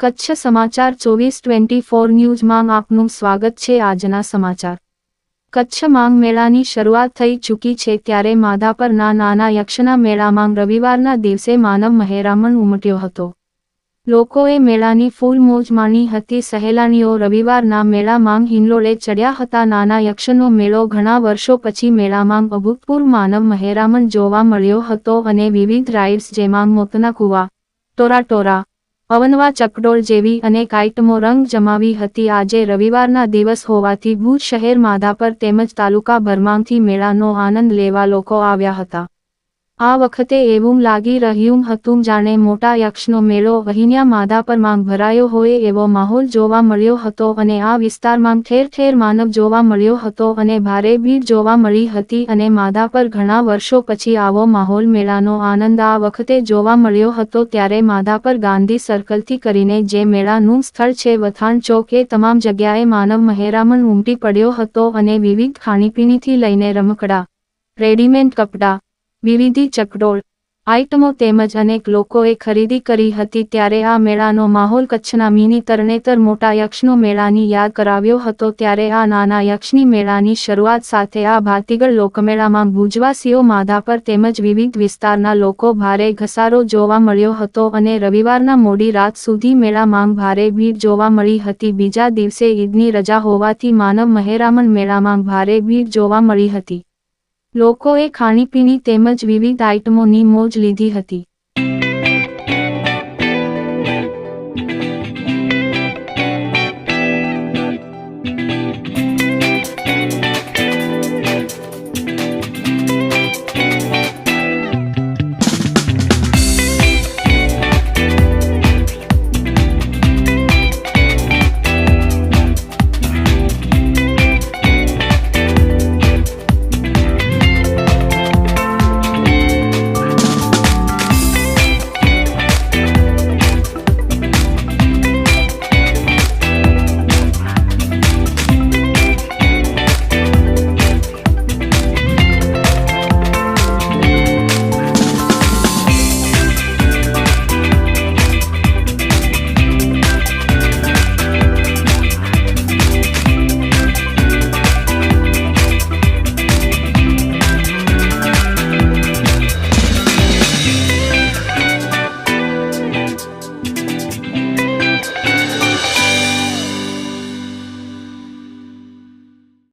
કચ્છ સમાચાર ચોવીસ twenty four ન્યૂઝમાં આપનું સ્વાગત છે આજના સમાચાર. કચ્છ માંગ મેળાની શરૂઆત થઈ ચૂકી છે ત્યારે માધાપરના નાના યક્ષના મેળામાં રવિવારના દિવસે માનવ મહેરામણ ઉમટ્યો હતો. લોકોએ મેળાની ફૂલ મોજ માણી હતી. સહેલાણીઓ રવિવારના મેળામાં હિંડોળે ચડ્યા હતા. નાના યક્ષનો મેળો ઘણા વર્ષો પછી મેળામાં અભૂતપૂર્વ માનવ મહેરામણ જોવા મળ્યો હતો અને વિવિધ રાઇડ્સ જેમાં મોતના કુવા, ટોરા ટોરા અવનવા ચકડોળ જેવી અનેક આઇટમો રંગ જમાવી હતી. આજે રવિવારના દિવસ હોવાથી ભુજ શહેર માધાપર તેમજ તાલુકા ભરમાંથી મેળાનો આનંદ લેવા લોકો આવ્યા હતા. આ વખતે એવું લાગી રહ્યું હતું જાણે મોટા યક્ષનો મેળો અહીંયા માંગ ભરાયો હોય એવો માહોલ જોવા મળ્યો હતો અને આ વિસ્તારમાં ઠેર ઠેર માનવ જોવા મળ્યો હતો અને ભારે ભીડ જોવા મળી હતી અને માદા પર ઘણા વર્ષો પછી આવો માહોલ મેળાનો આનંદ આ વખતે જોવા મળ્યો હતો ત્યારે માધાપર ગાંધી સર્કલથી કરીને જે મેળાનું સ્થળ છે વથાણ ચોક તમામ જગ્યાએ માનવ મહેરામણ ઉમટી પડ્યો હતો અને વિવિધ ખાણીપીણીથી લઈને રમકડા રેડીમેડ કપડાં વિવિધી ચકડોળ આઇટમો તેમજ અનેક લોકોએ ખરીદી કરી હતી ત્યારે આ મેળાનો માહોલ કચ્છના મિની તરણેતર મોટા યક્ષનો મેળાની યાદ કરાવ્યો હતો ત્યારે આ નાના યક્ષની મેળાની શરૂઆત સાથે આ ભાતીગળ લોકમેળામાં ભુજવાસીઓ માધાપર તેમજ વિવિધ વિસ્તારના લોકો ભારે ઘસારો જોવા મળ્યો હતો અને રવિવારના મોડી રાત સુધી મેળામાં ભારે ભીડ જોવા મળી હતી. બીજા દિવસે ઈદની રજા હોવાથી માનવ મહેરામણ મેળામાં ભારે ભીડ જોવા મળી હતી. લોકોએ ખાણીપીણી તેમજ વિવિધ આઇટમોની મોજ લીધી હતી.